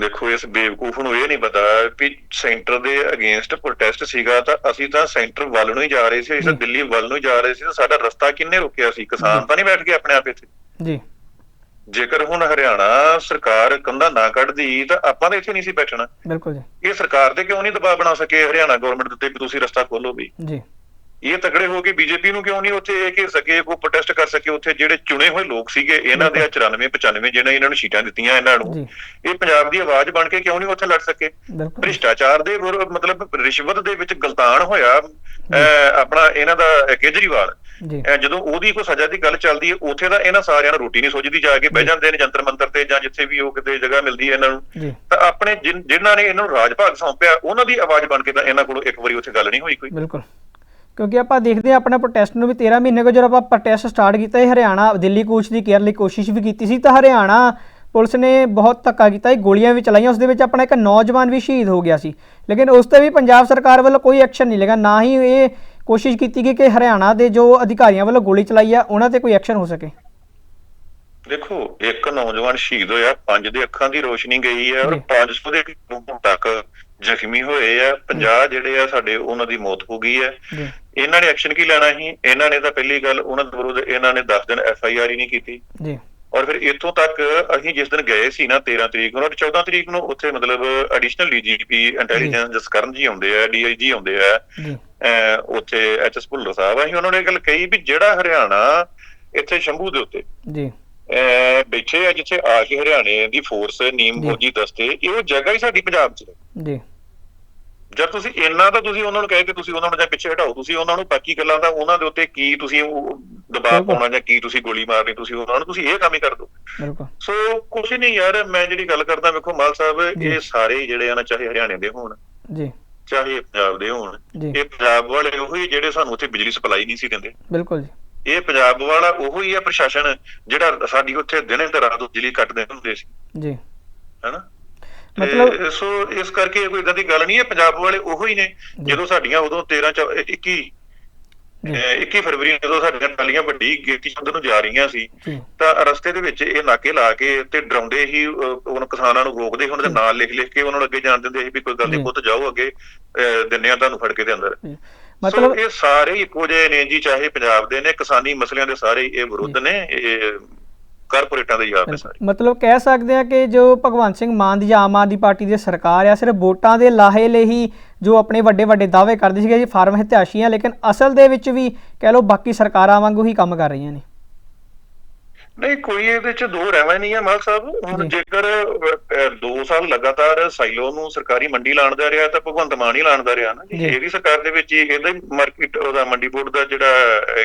ਦੇਖੋ ਇਸ ਬੇਵਕੂਫ ਨੂੰ ਇਹ ਨਹੀਂ ਪਤਾ ਵੀ ਸੈਂਟਰ ਦੇ ਅਗੇਂਸਟ ਪ੍ਰੋਟੈਸਟ ਸੀਗਾ ਤਾਂ ਅਸੀਂ ਤਾਂ ਸੈਂਟਰ ਵੱਲ ਨੂੰ ਹੀ ਜਾ ਰਹੇ ਸੀ ਅਸੀਂ। ਦਿੱਲੀ ਵੱਲ ਨੂੰ ਜਾ ਰਹੇ ਸੀ ਤਾਂ ਸਾਡਾ ਰਸਤਾ ਕਿੰਨੇ ਰੋਕਿਆ ਸੀ ਕਿਸਾਨ। ਤਾਂ ਨਹੀਂ ਬੈਠ ਕੇ ਆਪਣੇ ਆਪ ਇੱਥੇ ਜੀ ਜੇਕਰ ਹੁਣ ਹਰਿਆਣਾ ਸਰਕਾਰ ਕੰਧਾ ਨਾ ਕੱਢਦੀ ਤਾਂ ਆਪਾਂ ਤਾਂ ਇੱਥੇ ਨਹੀਂ ਸੀ ਬੈਠਣਾ। ਬਿਲਕੁਲ ਜੀ। ਇਹ ਸਰਕਾਰ ਤੇ ਕਿਉਂ ਨਹੀਂ ਦਬਾਅ ਬਣਾ ਸਕੇ? ਹਰਿਆਣਾ ਗਵਰਨਮੈਂਟ ਦੇ ਉੱਤੇ ਵੀ ਤੁਸੀਂ ਰਸਤਾ ਖੋਲੋ ਵੀ। ਜੀ। ਇਹ ਤਕੜੇ ਹੋ ਕੇ ਬੀਜੇਪੀ ਨੂੰ ਕਿਉਂ ਨਹੀਂ ਉੱਥੇ ਇਹ ਘੇਰ ਸਕੇ ਕੋਈ ਪ੍ਰੋਟੈਸਟ ਕਰ ਸਕੇ ਉੱਥੇ ਜਿਹੜੇ ਚੁਣੇ ਹੋਏ ਲੋਕ ਸੀਗੇ ਇਹਨਾਂ ਦੇ 94 95 ਜਿਹਨੇ ਇਹਨਾਂ ਨੂੰ ਸੀਟਾਂ ਦਿੱਤੀਆਂ ਇਹਨਾਂ ਨੂੰ ਇਹ ਪੰਜਾਬ ਦੀ ਆਵਾਜ਼ ਬਣ ਕੇ ਕਿਉਂ ਨਹੀਂ ਉੱਥੇ ਲੜ ਸਕੇ? ਭ੍ਰਿਸ਼ਟਾਚਾਰ ਦੇ ਮਤਲਬ ਰਿਸ਼ਵਤ ਦੇ ਵਿੱਚ ਗਲਤਾਨ ਹੋਇਆ ਆਪਣਾ ਇਹਨਾਂ ਦਾ ਕੇਜਰੀਵਾਲ। ਜਦੋਂ ਉਹਦੀ ਕੋਈ ਸਜ਼ਾ ਦੀ ਗੱਲ ਚੱਲਦੀ ਹੈ ਉੱਥੇ ਦਾ ਇਹਨਾਂ ਸਾਰਿਆਂ ਨੂੰ ਰੋਟੀ ਨਹੀਂ ਸੁੱਝਦੀ ਜਾ ਕੇ ਬਹਿ ਜਾਂਦੇ ਨੇ ਜੰਤਰ ਮੰਤਰ ਤੇ ਜਾਂ ਜਿੱਥੇ ਵੀ ਉਹ ਕਿਤੇ ਜਗ੍ਹਾ ਮਿਲਦੀ ਹੈ ਇਹਨਾਂ ਨੂੰ। ਤਾਂ ਆਪਣੇ ਜਿਨ੍ਹਾਂ ਨੇ ਇਹਨਾਂ ਨੂੰ ਰਾਜ ਭਾਗ ਸੌਂਪਿਆ ਉਹਨਾਂ ਦੀ ਆਵਾਜ਼ ਬਣ ਕੇ ਤਾਂ ਇਹਨਾਂ ਕੋਲੋਂ ਇੱਕ ਵਾਰੀ ਉੱਥੇ ਗੱਲ ਨਹੀਂ ਹੋਈ ਕੋਈ। ਬਿਲਕੁਲ। ਕਿਉਂਕਿ ਆਪਾਂ ਦੇਖਦੇ ਹਾਂ ਆਪਣਾ ਪ੍ਰੋਟੈਸਟ ਨੂੰ ਵੀ 13 ਮਹੀਨੇ ਕੋ ਜਦੋਂ ਆਪਾਂ ਪ੍ਰੋਟੈਸਟ ਸਟਾਰਟ ਕੀਤਾ ਇਹ ਹਰਿਆਣਾ ਦਿੱਲੀ ਕੂਚ ਦੀ ਕੇਅਰ ਲਈ ਕੋਸ਼ਿਸ਼ ਵੀ ਕੀਤੀ ਸੀ ਤਾਂ ਹਰਿਆਣਾ ਪੁਲਿਸ ਨੇ ਬਹੁਤ ਧੱਕਾ ਕੀਤਾ ਇਹ ਗੋਲੀਆਂ ਵੀ ਚਲਾਈਆਂ ਉਸ ਦੇ ਵਿੱਚ ਆਪਣਾ ਇੱਕ ਨੌਜਵਾਨ ਵੀ ਸ਼ਹੀਦ ਹੋ ਗਿਆ ਸੀ। ਲੇਕਿਨ ਉਸ ਤੇ ਵੀ ਪੰਜਾਬ ਸਰਕਾਰ ਵੱਲੋਂ ਕੋਈ ਐਕਸ਼ਨ ਨਹੀਂ ਲਿਆ ਨਾ ਹੀ ਇਹ ਕੋਸ਼ਿਸ਼ ਕੀਤੀ ਗਈ ਕਿ ਹਰਿਆਣਾ ਦੇ ਜੋ ਅਧਿਕਾਰੀਆਂ ਵੱਲੋਂ ਗੋਲੀ ਚਲਾਈ ਆ ਉਹਨਾਂ ਤੇ ਕੋਈ ਐਕਸ਼ਨ ਹੋ ਸਕੇ। ਦੇਖੋ ਇੱਕ ਨੌਜਵਾਨ ਸ਼ਹੀਦ ਹੋਇਆ ਪੰਜ ਦੇ ਅੱਖਾਂ ਦੀ ਰੋਸ਼ਨੀ ਗਈ ਹੈ ਔਰ ਜੀ। 500 ਦੇ ਤੱਕ ਜ਼ਖਮੀ ਹੋਏ ਆ 50 ਜਿਹੜੇ ਆ ਸਾਡੇ ਉਹਨਾਂ ਦੀ ਮੌਤ ਹੋ ਗਈ ਹੈ ਇਹਨਾਂ ਨੇ ਐਕਸ਼ਨ ਕੀ ਲੈਣਾ ਸੀ? ਇਹਨਾਂ ਨੇ ਤਾਂ ਪਹਿਲੀ ਗੱਲ ਉਹਨਾਂ ਦੇ ਵਿਰੁੱਧ ਇਹਨਾਂ ਨੇ 10 ਦਿਨ ਐਫ ਆਈ ਆਰ ਹੀ ਨਹੀਂ ਕੀਤੀ। ਜੀ। ਔਰ ਫਿਰ ਇੱਥੋਂ ਤੱਕ ਅਸੀਂ ਜਿਸ ਦਿਨ ਗਏ ਸੀ ਨਾ 13 ਤਰੀਕ ਨੂੰ ਔਰ 14 ਤਰੀਕ ਨੂੰ ਉੱਥੇ ਮਤਲਬ ਐਡੀਸ਼ਨਲ ਡੀਜੀਪੀ ਇੰਟੈਲੀਜੈਂਸ ਜਸਕਰਨ ਜੀ ਆਉਂਦੇ ਆ ਡੀਆਈਜੀ ਆਉਂਦੇ ਆ। ਉੱਥੇ ਐਚਐਸ ਭੁੱਲਰ ਸਾਹਿਬ ਅਸੀਂ ਉਹਨਾਂ ਨੇ ਗੱਲ ਕਹੀ ਵੀ ਜਿਹੜਾ ਹਰਿਆਣਾ ਇੱਥੇ ਸ਼ੰਭੂ ਦੇ ਉੱਤੇ ਜੀ। ਬੈਠੇ ਆ ਜਿੱਥੇ ਆ ਕੇ ਹਰਿਆਣੇ ਦੀ ਫੋਰਸ ਨੀਮ। ਫੌਜੀ ਦਸਤੇ ਇਹ ਜਗ੍ਹਾ ਹੀ ਸਾਡੀ ਪੰਜਾਬ 'ਚ ਜੀ। ਜਦ ਤੁਸੀਂ ਇੰਨਾ ਤਾਂ ਤੁਸੀਂ ਉਹਨਾਂ ਨੂੰ ਕਹੇ ਕਿ ਤੁਸੀਂ ਉਹਨਾਂ ਨੂੰ ਜਾਂ ਪਿੱਛੇ ਹਟਾਓ ਤੁਸੀਂ ਉਹਨਾਂ ਨੂੰ ਬਾਕੀ ਗੱਲਾਂ ਦਾ ਉਹਨਾਂ ਦੇ ਉੱਤੇ ਕੀ ਤੁਸੀਂ ਉਹ ਦਬਾਅ। ਪਾਉਣਾ ਜਾਂ ਕੀ ਤੁਸੀਂ ਗੋਲੀ ਮਾਰਨੀ ਤੁਸੀਂ ਉਹਨਾਂ ਨੂੰ ਤੁਸੀਂ ਇਹ ਕੰਮ ਹੀ ਕਰ ਦਿਓ। ਬਿਲਕੁਲ। ਸੋ ਕੁਛ ਨਹੀਂ ਯਾਰ ਮੈਂ ਜਿਹੜੀ ਗੱਲ ਕਰਦਾ ਵੇਖੋ ਮਾਲ ਸਾਹਿਬ। ਇਹ ਸਾਰੇ ਜਿਹੜੇ ਆ ਨਾ ਚਾਹੇ ਹਰਿਆਣੇ ਦੇ ਹੋਣ ਜੀ। ਚਾਹੇ ਪੰਜਾਬ ਦੇ ਹੋਣ ਇਹ ਪੰਜਾਬ ਵਾਲੇ ਉਹੀ ਜਿਹੜੇ ਸਾਨੂੰ ਉੱਥੇ ਬਿਜਲੀ ਸਪਲਾਈ ਨਹੀਂ ਸੀ ਦਿੰਦੇ। ਬਿਲਕੁਲ ਜੀ। ਇਹ ਪੰਜਾਬ ਵਾਲਾ ਉਹੀ ਆ ਪ੍ਰਸ਼ਾਸਨ ਜਿਹੜਾ ਸਾਡੀ ਉੱਥੇ ਦਿਨੇ ਤੇ ਰਾਤ ਬਿਜਲੀ ਕੱਟਦੇ ਹੁੰਦੇ ਸੀ। ਜੀ। ਹੈਨਾ? ਮਤਲਬ- ਸੋ ਇਸ ਕਰਕੇ ਕੋਈ ਇਦਾਂ ਦੀ ਗੱਲ ਨਹੀਂ ਹੈ ਪੰਜਾਬ ਵਾਲੇ ਉਹੋ ਹੀ ਨੇ। ਜਦੋਂ ਸਾਡੀਆਂ ਉਦੋਂ 13 ਚ 21 ਜੀ ਅਹ 21 ਫਰਵਰੀ ਨੂੰ ਜਦੋਂ ਸਾਡੀਆਂ ਟਾਲੀਆਂ ਵੱਡੀ ਗੇਤੀ ਚੰਦ ਨੂੰ ਜਾ ਰਹੀਆਂ ਸੀ ਤਾਂ ਰਸਤੇ ਦੇ ਵਿੱਚ ਇਹ ਨਾਕੇ ਲਾ ਕੇ ਤੇ ਡਰਾਉਂਦੇ ਹੀ ਉਹਨਾਂ ਕਿਸਾਨਾਂ ਨੂੰ ਰੋਕਦੇ ਉਹਨਾਂ ਦੇ। ਨਾਂ ਲਿਖ ਲਿਖ ਕੇ ਉਹਨਾਂ ਨੂੰ ਅੱਗੇ ਜਾਣ ਦਿੰਦੇ ਸੀ ਵੀ ਕੋਈ ਗੱਲ। ਨਹੀਂ ਪੁੱਤ ਜਾਓ ਅੱਗੇ ਦਿੰਨੇ ਆ ਤੁਹਾਨੂੰ ਫੜ ਕੇ ਦੇ ਅੰਦਰ ਮਤਲਬ ਇਹ ਸਾਰੇ ਇੱਕੋ ਜਿਹੇ ਨੇ ਜੀ ਚਾਹੇ ਪੰਜਾਬ ਦੇ ਨੇ ਕਿਸਾਨੀ ਮਸਲਿਆਂ ਦੇ ਸਾਰੇ ਇਹ ਵਿਰੁੱਧ ਨੇ ਇਹ ਕਾਰਪੋਰੇਟਾਂ ਦੇ ਯਾਰ ਨੇ ਸਾਰੇ। ਮਤਲਬ ਕਹਿ ਸਕਦੇ ਆ ਕਿ ਜੋ ਭਗਵੰਤ ਸਿੰਘ ਮਾਨ ਦੀ ਆਮ ਆਦਮੀ ਪਾਰਟੀ ਦੀ ਸਰਕਾਰ ਆ ਸਿਰਫ ਵੋਟਾਂ ਦੇ ਲਾਹੇ ਲਈ ਹੀ ਜੋ ਆਪਣੇ ਵੱਡੇ ਵੱਡੇ ਦਾਅਵੇ ਕਰਦੀ ਸੀਗੇ ਜੀ ਫਾਰਮ ਹਿਤਿਆਸ਼ੀ ਆ ਲੇਕਿਨ ਅਸਲ ਦੇ ਵਿੱਚ ਵੀ ਕਹਿ ਲਓ ਬਾਕੀ ਸਰਕਾਰਾਂ ਵਾਂਗੂ ਹੀ ਕੰਮ ਕਰ ਰਹੀਆਂ ਨੇ। ਨਹੀਂ ਕੋਈ ਇਹਦੇ ਚ ਦੋ ਰਹਿਵਾ ਨਹੀਂ ਹੈ ਮਾਲ ਸਾਹਿਬ। ਹੁਣ। ਜੇਕਰ 2 ਸਾਲ ਲਗਾਤਾਰ ਸਾਈਲੋ ਨੂੰ ਸਰਕਾਰੀ ਮੰਡੀ ਲਾਣਦਾ ਰਿਹਾ ਤਾਂ ਭਗਵੰਤ ਮਾਨ ਹੀ ਲਾਣਦਾ ਰਿਹਾ ਨਾ। ਜੀ। ਜੀ। ਇਹਦੀ ਸਰਕਾਰ ਦੇ ਵਿੱਚ ਹੀ ਇਹਦਾ ਮਾਰਕੀਟ ਉਹਦਾ ਮੰਡੀ ਬੋਰਡ ਦਾ ਜਿਹੜਾ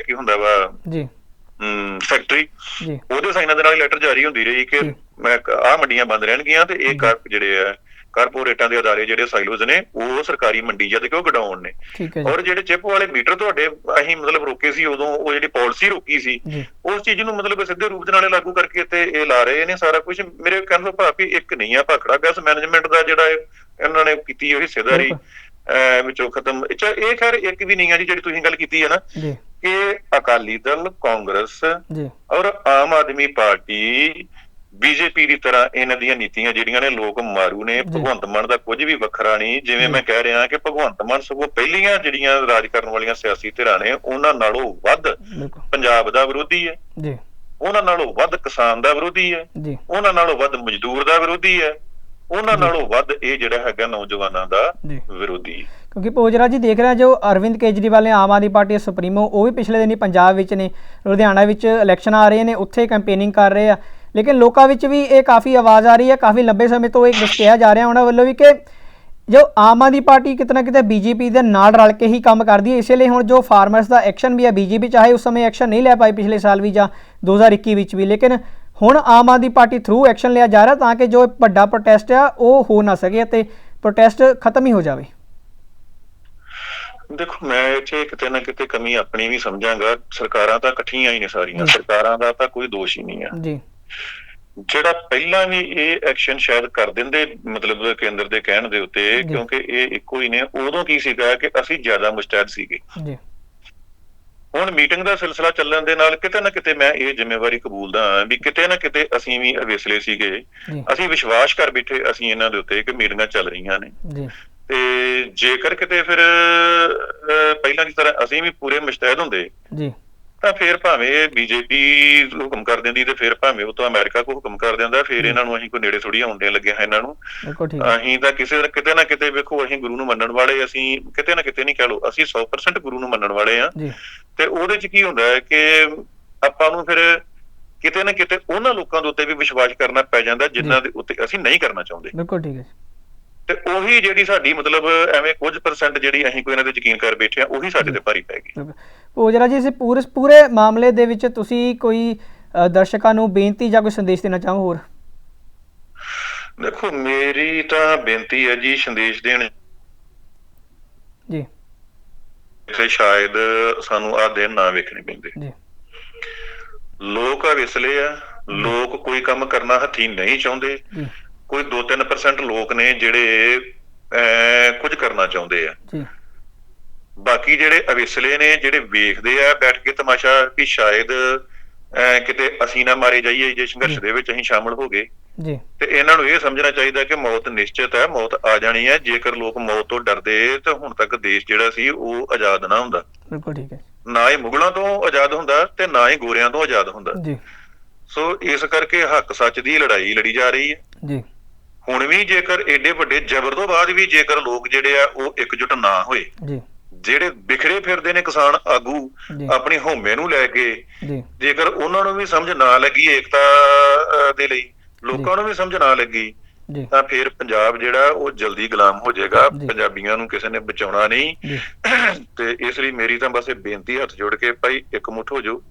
ਕੀ ਹੁੰਦਾ ਵਾ? ਜੀ। ਫੈਕਟਰੀ ਉਹਦੇ ਸਾਈਨਾਂ ਦੇ ਨਾਲ ਲੈਟਰ ਜਾਰੀ ਹੁੰਦੀ ਰਹੀ ਕਿ। ਮੈਂ ਆਹ ਮੰਡੀਆਂ ਬੰਦ ਰਹਿਣਗੀਆਂ ਤੇ ਇਹ ਕਾਰ ਜਿਹੜੇ ਆ ਕਾਰਪੋਰੇਟਾਂ ਦੇ ਅਦਾਰੇ ਜਿਹੜੇ ਸਾਈਲੋਜ਼ ਨੇ ਉਹ ਸਰਕਾਰੀ ਮੰਡੀ ਜਦ ਕਿ ਉਹ ਨੇ। ਔਰ ਜਿਹੜੇ ਚਿਪ ਵਾਲੇ ਮੀਟਰ ਤੁਹਾਡੇ ਅਸੀਂ ਮਤਲਬ ਰੋਕੇ ਸੀ ਉਦੋਂ ਉਹ ਜਿਹੜੀ ਪਾਲਿਸੀ ਰੋਕੀ ਸੀ ਉਸ ਚੀਜ਼ ਨੂੰ ਮਤਲਬ ਸਿੱਧੇ ਰੂਪ ਦੇ ਨਾਲੇ ਲਾਗੂ ਕਰਕੇ ਤੇ ਇਹ ਲਾ ਰਹੇ ਨੇ ਸਾਰਾ ਕੁਝ ਮੇਰੇ ਕਹਿਣ ਦਾ ਭਾਵ ਇੱਕ ਨਹੀਂ ਆ ਭਾਖੜਾ ਗੈਸ ਮੈਨੇਜਮੈਂਟ ਦਾ ਜਿਹੜਾ ਇਹ- ਇਹਨਾਂ ਨੇ ਕੀਤੀ ਉਹ ਹਿੱਸੇਦਾਰੀ। ਵਿੱਚੋਂ ਖਤਮ। ਇਹ ਖੈਰ ਇੱਕ ਵੀ ਨਹੀਂ ਆ ਜੀ ਜਿਹੜੀ ਤੁਸੀਂ ਗੱਲ ਕੀਤੀ ਹੈ ਨਾ ਕਿ ਅਕਾਲੀ ਦਲ ਕਾਂਗਰਸ ਔਰ ਆਮ ਆਦਮੀ ਪਾਰਟੀ ਬੀਜੇਪੀ ਦੀ ਤਰ੍ਹਾਂ ਇਹਨਾਂ ਦੀਆਂ ਨੀਤੀਆਂ ਜਿਹੜੀਆਂ ਨੇ ਲੋਕ ਮਾਰੂ ਨੇ। ਭਗਵੰਤ ਮਾਨ ਦਾ ਕੁਝ ਵੀ ਵੱਖਰਾ ਨਹੀਂ। ਜਿਵੇਂ। ਮੈਂ ਕਹਿ ਰਿਹਾ ਕਿ ਭਗਵੰਤ ਮਾਨ ਸਗੋਂ ਪਹਿਲੀਆਂ ਜਿਹੜੀਆਂ ਰਾਜ ਕਰਨ ਵਾਲੀਆਂ ਸਿਆਸੀ ਧਿਰਾਂ ਨੇ ਉਹਨਾਂ ਨਾਲੋਂ ਵੱਧ ਪੰਜਾਬ ਦਾ ਵਿਰੋਧੀ ਹੈ। ਜੀ। ਉਹਨਾਂ ਨਾਲੋਂ ਵੱਧ ਕਿਸਾਨ ਦਾ ਵਿਰੋਧੀ ਹੈ। ਜੀ। ਉਹਨਾਂ ਨਾਲੋਂ ਵੱਧ ਮਜ਼ਦੂਰ ਦਾ ਵਿਰੋਧੀ ਹੈ। ਉਹਨਾਂ ਨਾਲੋਂ ਵੱਧ ਇਹ ਜਿਹੜਾ ਹੈਗਾ ਨੌਜਵਾਨਾਂ ਦਾ ਵਿਰੋਧੀ। ਕਿਉਂਕਿ ਪੋਜਰਾ ਜੀ ਦੇਖ ਰਿਹਾ ਜੋ ਅਰਵਿੰਦ ਕੇਜਰੀਵਾਲ ਨੇ ਆਮ ਆਦਮੀ ਪਾਰਟੀ ਸੁਪਰੀਮੋ ਉਹ ਵੀ ਪਿਛਲੇ ਦਿਨੀ ਪੰਜਾਬ ਵਿੱਚ ਨੇ ਲੁਧਿਆਣਾ ਵਿੱਚ ਇਲੈਕਸ਼ਨ ਆ ਰਹੇ ਨੇ ਉੱਥੇ ਕੈਂਪੇਨਿੰਗ ਕਰ ਰਹੇ ਆ। ਲੇਕਿਨ ਲੋਕਾਂ ਵਿੱਚ ਵੀ ਇਹ ਕਾਫੀ ਆਵਾਜ਼ ਆ ਰਹੀ ਹੈ ਕਾਫੀ ਲੰਬੇ ਸਮੇਂ ਤੋਂ ਇਹ ਕਿਹਾ ਜਾ ਰਿਹਾ ਉਹਨਾਂ ਵੱਲੋਂ ਵੀ ਕਿ ਜੋ ਆਮ ਆਦਮੀ ਪਾਰਟੀ ਕਿਤਨਾ ਕਿਤੇ ਬੀਜੇਪੀ ਦੇ ਨਾਲ ਰਲ ਕੇ ਹੀ ਕੰਮ ਕਰਦੀ ਹੈ ਇਸੇ ਲਈ ਹੁਣ ਜੋ ਫਾਰਮਰਸ ਦਾ ਐਕਸ਼ਨ ਵੀ ਹੈ ਬੀਜੇਪੀ ਚਾਹੇ ਉਸ ਸਮੇਂ ਐਕਸ਼ਨ ਨਹੀਂ ਲੈ ਪਾਈ ਪਿਛਲੇ ਸਾਲ ਵੀ ਜਾਂ 2021 ਵਿੱਚ ਵੀ ਲੇਕਿਨ ਹੁਣ Aam Aadmi party through action ਲਿਆ ਜਾ ਰਿਹਾ ਤਾਂ ਕਿ ਜੋ ਵੱਡਾ ਪ੍ਰੋਟੈਸਟ ਆ ਉਹ ਹੋ ਨਾ ਸਕੇ ਅਤੇ ਪ੍ਰੋਟੈਸਟ ਖਤਮ ਹੀ ਹੋ ਜਾਵੇ। ਦੇਖੋ ਮੈਂ ਇੱਥੇ ਕਿਤੇ ਨਾ ਕਿਤੇ ਕਮੀ ਆਪਣੀ ਵੀ ਸਮਝਾਂਗਾ। ਸਰਕਾਰਾਂ ਤਾਂ ਇਕੱਠੀਆਂ ਹੀ ਨੇ ਸਾਰੀਆਂ। ਸਰਕਾਰਾਂ ਦਾ ਤਾਂ ਕੋਈ ਦੋਸ਼ ਹੀ ਨਹੀਂ ਆ। ਜੀ। ਜਿਹੜਾ ਪਹਿਲਾਂ ਵੀ ਇਹ ਐਕਸ਼ਨ ਸ਼ਾਇਦ ਕਰ ਦਿੰਦੇ ਮਤਲਬ ਕੇਂਦਰ ਦੇ ਕਹਿਣ ਦੇ ਉੱਤੇ। ਕਿਉਂਕਿ ਇਹ ਇੱਕੋ ਹੀ ਨੇ। ਉਦੋਂ ਕੀ ਸੀਗਾ ਕਿ ਅਸੀਂ ਜ਼ਿਆਦਾ ਮੁਸਤੈਦ ਸੀਗੇ। ਜੀ। ਹੁਣ ਮੀਟਿੰਗ ਦਾ ਸਿਲਸਿਲਾ ਚੱਲਣ ਦੇ ਨਾਲ ਕਿਤੇ ਨਾ ਕਿਤੇ ਮੈਂ ਇਹ ਜ਼ਿੰਮੇਵਾਰੀ ਕਬੂਲਦਾ ਹਾਂ ਵੀ ਕਿਤੇ ਨਾ ਕਿਤੇ ਅਸੀਂ ਵੀ ਅਵੇਸਲੇ ਸੀਗੇ। ਅਸੀਂ ਵਿਸ਼ਵਾਸ ਕਰ ਬੈਠੇ ਅਸੀਂ ਇਹਨਾਂ ਦੇ ਉੱਤੇ ਕਿ ਮੀਟਿੰਗਾਂ ਚੱਲ ਰਹੀਆਂ ਨੇ। ਜੀ। ਤੇ ਜੇਕਰ ਕਿਤੇ ਫਿਰ ਪਹਿਲਾਂ ਦੀ ਤਰ੍ਹਾਂ ਅਸੀਂ ਵੀ ਪੂਰੇ ਮੁਸਤੈਦ ਹੁੰਦੇ ਜੀ। ਤਾਂ ਫਿਰ ਭਾਵੇਂ ਬੀਜੇਪੀ ਹੁਕਮ ਕਰ ਦਿੰਦੀ ਤੇ ਫਿਰ ਭਾਵੇਂ ਉਹ ਤਾਂ ਅਮਰੀਕਾ ਕੋ ਹੁਕਮ ਕਰ ਦਿੰਦਾ ਫਿਰ ਇਹਨਾਂ ਨੂੰ ਅਸੀਂ ਕੋਈ ਨੇੜੇ ਥੋੜੀ ਆਉਂਦੇ ਲੱਗੇ ਹਾਂ ਇਹਨਾਂ ਨੂੰ। ਅਸੀਂ ਤਾਂ ਕਿਸੇ ਕਿਤੇ ਨਾ ਕਿਤੇ ਵੇਖੋ ਅਸੀਂ ਗੁਰੂ ਨੂੰ ਮੰਨਣ ਵਾਲੇ ਅਸੀਂ ਕਿਤੇ ਨਾ ਕਿਤੇ ਨਹੀਂ ਕਹਿ ਲਓ ਅਸੀਂ 100% ਗੁਰੂ ਨੂੰ ਮੰਨਣ ਵਾਲੇ ਆ ਤੇ ਉਹਦੇ ਚ ਕੀ ਹੁੰਦਾ ਹੈ ਕਿ ਆਪਾਂ ਨੂੰ ਫਿਰ ਕਿਤੇ ਨਾ ਕਿਤੇ ਉਹਨਾਂ ਲੋਕਾਂ ਦੇ ਉੱਤੇ ਵੀ ਵਿਸ਼ਵਾਸ ਕਰਨਾ ਪੈ ਜਾਂਦਾ ਜਿਨ੍ਹਾਂ ਦੇ ਉੱਤੇ ਅਸੀਂ ਨਹੀਂ ਕਰਨਾ ਚਾਹੁੰਦੇ। ਬਿਲਕੁਲ ਠੀਕ ਹੈ। ਤੇ ਉਹੀ ਜਿਹੜੀ ਸਾਡੀ ਮਤਲਬ ਐਵੇਂ ਕੁਝ ਪਰਸੈਂਟ ਜਿਹੜੀ ਅਸੀਂ ਕੋਈ ਇਹਨਾਂ ਤੇ ਯਕੀਨ ਕਰ ਬੈਠੇ ਆ ਉਹੀ ਸਾਡੇ ਤੇ ਭਾਰੀ ਪੈ ਗਈ। ਭੋਜਰਾ ਜੀ ਇਸ ਪੂਰੇ ਪੂਰੇ ਮਾਮਲੇ ਦੇ ਵਿੱਚ ਤੁਸੀਂ ਕੋਈ ਦਰਸ਼ਕਾਂ ਨੂੰ ਬੇਨਤੀ ਜਾਂ ਕੋਈ ਸੰਦੇਸ਼ ਦੇਣਾ ਚਾਹੋ ਹੋਰ? ਦੇਖੋ ਮੇਰੀ ਤਾਂ ਬੇਨਤੀ ਹੈ ਜੀ ਸੰਦੇਸ਼ ਦੇਣ। ਜੀ। ਕਿ ਸ਼ਾਇਦ ਸਾਨੂੰ ਆ ਦਿਨ ਨਾ ਵੇਖਣੇ ਪੈਂਦੇ। ਜੀ। ਲੋਕ ਆ ਵਿਸਲੇ ਆ ਲੋਕ ਕੋਈ ਕੰਮ ਕਰਨਾ ਹੱਥੀ ਨਹੀਂ ਚਾਹੁੰਦੇ। ਕੋਈ 2-3% ਲੋਕ ਨੇ ਜਿਹੜੇ ਕੁਝ ਕਰਨਾ ਚਾਹੁੰਦੇ ਆ। ਜੀ। ਬਾਕੀ ਜਿਹੜੇ ਅਵਿਸਲੇ ਨੇ ਜਿਹੜੇ ਵੇਖਦੇ ਆ ਬੈਠ ਕੇ ਤਮਾਸ਼ਾ ਵੀ ਸ਼ਾਇਦ ਕਿਤੇ ਅਸੀਂ ਨਾ ਮਾਰੇ ਜਾਈਏ ਜੇ ਸੰਘਰਸ਼ ਦੇ ਵਿੱਚ ਅਸੀਂ ਸ਼ਾਮਲ ਹੋ ਗਏ। ਜੀ। ਤੇ ਇਹਨਾਂ ਨੂੰ ਇਹ ਸਮਝਣਾ ਚਾਹੀਦਾ ਕਿ ਮੌਤ ਨਿਸ਼ਚਿਤ ਹੈ ਮੌਤ ਆ ਜਾਣੀ ਹੈ। ਜੇਕਰ ਲੋਕ ਮੌਤ ਤੋਂ ਡਰਦੇ ਤਾਂ ਹੁਣ ਤੱਕ ਦੇਸ਼ ਜਿਹੜਾ ਸੀ ਉਹ ਆਜ਼ਾਦ ਨਾ ਹੁੰਦਾ। ਬਿਲਕੁਲ ਠੀਕ ਹੈ। ਨਾ ਹੀ ਮੁਗਲਾਂ ਤੋਂ ਆਜ਼ਾਦ ਹੁੰਦਾ ਤੇ ਨਾ ਹੀ ਗੋਰਿਆਂ ਤੋਂ ਆਜ਼ਾਦ ਹੁੰਦਾ। ਜੀ। ਸੋ ਇਸ ਕਰਕੇ ਹੱਕ ਸੱਚ ਦੀ ਲੜਾਈ ਲੜੀ ਜਾ ਰਹੀ ਹੈ। ਜੀ। ਹੁਣ ਵੀ ਜੇਕਰ ਏਡੇ ਵੱਡੇ ਜ਼ਬਰ ਤੋਂ ਬਾਅਦ ਵੀ ਜੇਕਰ ਲੋਕ ਜਿਹੜੇ ਆ ਉਹ ਇਕਜੁੱਟ ਨਾ ਹੋਏ ਜੀ। ਜਿਹੜੇ ਬਿਖਰੇ ਫਿਰਦੇ ਨੇ ਕਿਸਾਨ ਆਗੂ ਆਪਣੀ ਹਉਮੈ ਨੂੰ ਲੈ ਕੇ ਜੇਕਰ ਉਹਨਾਂ ਨੂੰ ਵੀ ਸਮਝ ਨਾ ਲੱਗੀ ਏਕਤਾ ਦੇ ਲਈ ਲੋਕਾਂ ਨੂੰ ਵੀ ਸਮਝ ਨਾ ਲੱਗੀ ਤਾਂ ਫਿਰ ਪੰਜਾਬ ਜਿਹੜਾ ਉਹ ਜਲਦੀ ਗੁਲਾਮ ਹੋ ਜਾਏਗਾ। ਪੰਜਾਬੀਆਂ ਨੂੰ ਕਿਸੇ ਨੇ ਬਚਾਉਣਾ ਨਹੀਂ। [CLEARS THROAT] ਤੇ ਇਸ ਲਈ ਮੇਰੀ ਤਾਂ ਬਸ ਇਹ ਬੇਨਤੀ ਹੱਥ ਜੋੜ ਕੇ ਭਾਈ ਇਕਮੁੱਠ ਹੋ ਜਾਓ।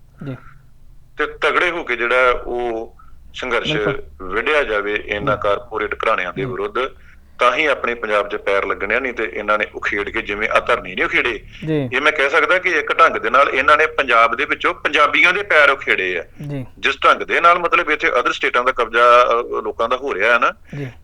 ਤੇ ਤਗੜੇ ਹੋ ਕੇ ਜਿਹੜਾ ਉਹ ਸੰਘਰਸ਼। ਵਿੱਢਿਆ ਜਾਵੇ ਇਹਨਾਂ ਕਾਰਪੋਰੇਟ ਘਰਾਣਿਆਂ ਦੇ ਵਿਰੁੱਧ। ਤਾਂ ਹੀ ਆਪਣੇ ਪੰਜਾਬ 'ਚ ਪੈਰ ਲੱਗਣੇ ਆ, ਨਹੀਂ ਤੇ ਇਹਨਾਂ ਨੇ ਉਖੇੜ ਕੇ ਜਿਵੇਂ ਆ ਧਰਨੀ ਨਹੀਂ ਉਖੇੜੇ। ਇਹ ਮੈਂ ਕਹਿ ਸਕਦਾ ਕਿ ਇੱਕ ਢੰਗ ਦੇ ਨਾਲ ਇਹਨਾਂ ਨੇ ਪੰਜਾਬ ਦੇ ਵਿੱਚੋਂ ਪੰਜਾਬੀਆਂ ਦੇ ਪੈਰ ਉਖੇੜੇ ਆ। ਜਿਸ ਢੰਗ ਦੇ ਨਾਲ ਮਤਲਬ ਇੱਥੇ ਅਦਰ ਸਟੇਟਾਂ ਦਾ ਕਬਜ਼ਾ ਲੋਕਾਂ ਦਾ ਹੋ ਰਿਹਾ ਹੈ ਨਾ।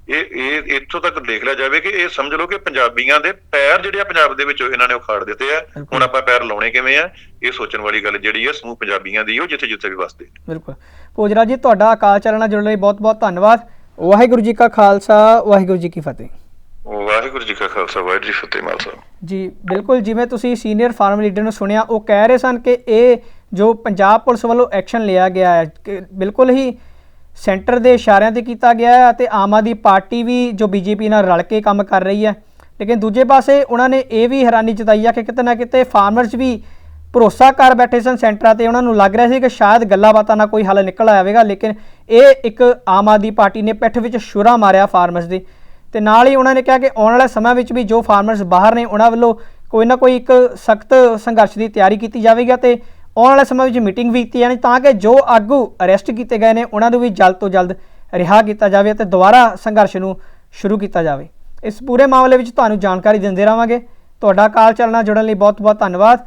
ਇਹ ਇਹ ਇੱਥੋਂ ਤੱਕ ਦੇਖ ਲਿਆ ਜਾਵੇ ਕਿ ਇਹ ਸਮਝ ਲਓ ਕਿ ਪੰਜਾਬੀਆਂ ਦੇ ਪੈਰ ਜਿਹੜੇ ਆ ਪੰਜਾਬ ਦੇ ਵਿੱਚੋਂ ਇਹਨਾਂ ਨੇ ਉਖਾੜ ਦਿੱਤੇ ਆ। ਹੁਣ ਆਪਾਂ ਪੈਰ ਲਾਉਣੇ ਕਿਵੇਂ ਆ? ਇਹ ਸੋਚਣ ਵਾਲੀ ਗੱਲ ਜਿਹੜੀ ਆ ਸਮੂਹ ਪੰਜਾਬੀਆਂ ਦੀ ਉਹ ਜਿੱਥੇ ਜਿੱਥੇ ਵੀ ਵਸਦੇ। ਬਿਲਕੁਲ। ਭੋਜਰਾ ਜੀ ਤੁਹਾਡਾ ਅਕਾਲ ਚਲਣਾ ਜੁੜਨ ਲਈ ਬਹੁਤ ਬਹੁਤ ਧੰਨਵਾਦ। ਵਾਹਿਗੁਰੂ ਜੀ ਕਾ ਖਾਲਸਾ ਵਾਹਿਗੁਰੂ ਜੀ ਕੀ ਫਤਿਹ। ਵਾਹਿਗੁਰੂ ਜੀ ਕਾ ਖਾਲਸਾ ਵਾਹਿਗੁਰੂ ਜੀ ਫਤਿਹ ਮਾਲ ਸਾਹਿਬ। ਜੀ ਬਿਲਕੁਲ ਜਿਵੇਂ ਤੁਸੀਂ ਸੀਨੀਅਰ ਫਾਰਮ ਲੀਡਰ ਨੂੰ ਸੁਣਿਆ ਉਹ ਕਹਿ ਰਹੇ ਸਨ ਕਿ ਇਹ ਜੋ ਪੰਜਾਬ ਪੁਲਿਸ ਵੱਲੋਂ ਐਕਸ਼ਨ ਲਿਆ ਗਿਆ ਹੈ ਬਿਲਕੁਲ ਹੀ ਸੈਂਟਰ ਦੇ ਇਸ਼ਾਰਿਆਂ ਤੇ ਕੀਤਾ ਗਿਆ ਹੈ ਅਤੇ ਆਮ ਆਦਮੀ ਪਾਰਟੀ ਵੀ ਜੋ ਬੀਜੇਪੀ ਨਾਲ ਰਲ ਕੇ ਕੰਮ ਕਰ ਰਹੀ ਹੈ। ਲੇਕਿਨ ਦੂਜੇ ਪਾਸੇ ਉਹਨਾਂ ਨੇ ਇਹ ਵੀ ਹੈਰਾਨੀ ਜਤਾਈ ਹੈ ਕਿ ਕਿਤੇ ਨਾ ਕਿਤੇ ਫਾਰਮਰਸ ਵੀ ਭਰੋਸਾ ਕਰ ਬੈਠੇ ਸਨ ਸੈਂਟਰਾਂ ਤੇ, ਉਹਨਾਂ ਨੂੰ ਲੱਗ ਰਿਹਾ ਸੀ ਕਿ ਸ਼ਾਇਦ ਗੱਲਾਂ ਬਾਤਾਂ ਨਾਲ ਕੋਈ ਹੱਲ ਨਿਕਲ ਆਵੇਗਾ, ਲੇਕਿਨ ਇਹ ਇੱਕ ਆਮ ਆਦਮੀ ਪਾਰਟੀ ਨੇ ਪਿੱਠ ਵਿੱਚ ਛੁਰਾ ਮਾਰਿਆ ਫਾਰਮਰਸ ਦੀ। ਤੇ ਨਾਲ ਹੀ ਉਹਨਾਂ ਨੇ ਕਿਹਾ ਕਿ ਆਉਣ ਵਾਲੇ ਸਮਾਂ ਵਿੱਚ ਵੀ ਜੋ ਫਾਰਮਰਸ ਬਾਹਰ ਨੇ, ਉਹਨਾਂ ਵੱਲੋਂ ਕੋਈ ਨਾ ਕੋਈ ਇੱਕ ਸਖਤ ਸੰਘਰਸ਼ ਦੀ ਤਿਆਰੀ ਕੀਤੀ ਜਾਵੇਗੀ ਤੇ ਆਉਣ ਵਾਲੇ ਸਮੇਂ ਵਿੱਚ ਮੀਟਿੰਗ ਵੀ ਕੀਤੀ ਜਾਣੀ, ਤਾਂ ਕਿ ਜੋ ਆਗੂ ਅਰੈਸਟ ਕੀਤੇ ਗਏ ਨੇ, ਉਹਨਾਂ ਨੂੰ ਵੀ ਜਲਦ ਤੋਂ ਜਲਦ ਰਿਹਾ ਕੀਤਾ ਜਾਵੇ ਤੇ ਦੁਬਾਰਾ ਸੰਘਰਸ਼ ਨੂੰ ਸ਼ੁਰੂ ਕੀਤਾ ਜਾਵੇ। ਇਸ ਪੂਰੇ ਮਾਮਲੇ ਵਿੱਚ ਤੁਹਾਨੂੰ ਜਾਣਕਾਰੀ ਦਿੰਦੇ ਰਹਾਂਗੇ। ਤੁਹਾਡਾ ਕਾਲ ਚੱਲਣਾ ਜੁੜਨ ਲਈ ਬਹੁਤ ਬਹੁਤ ਧੰਨਵਾਦ।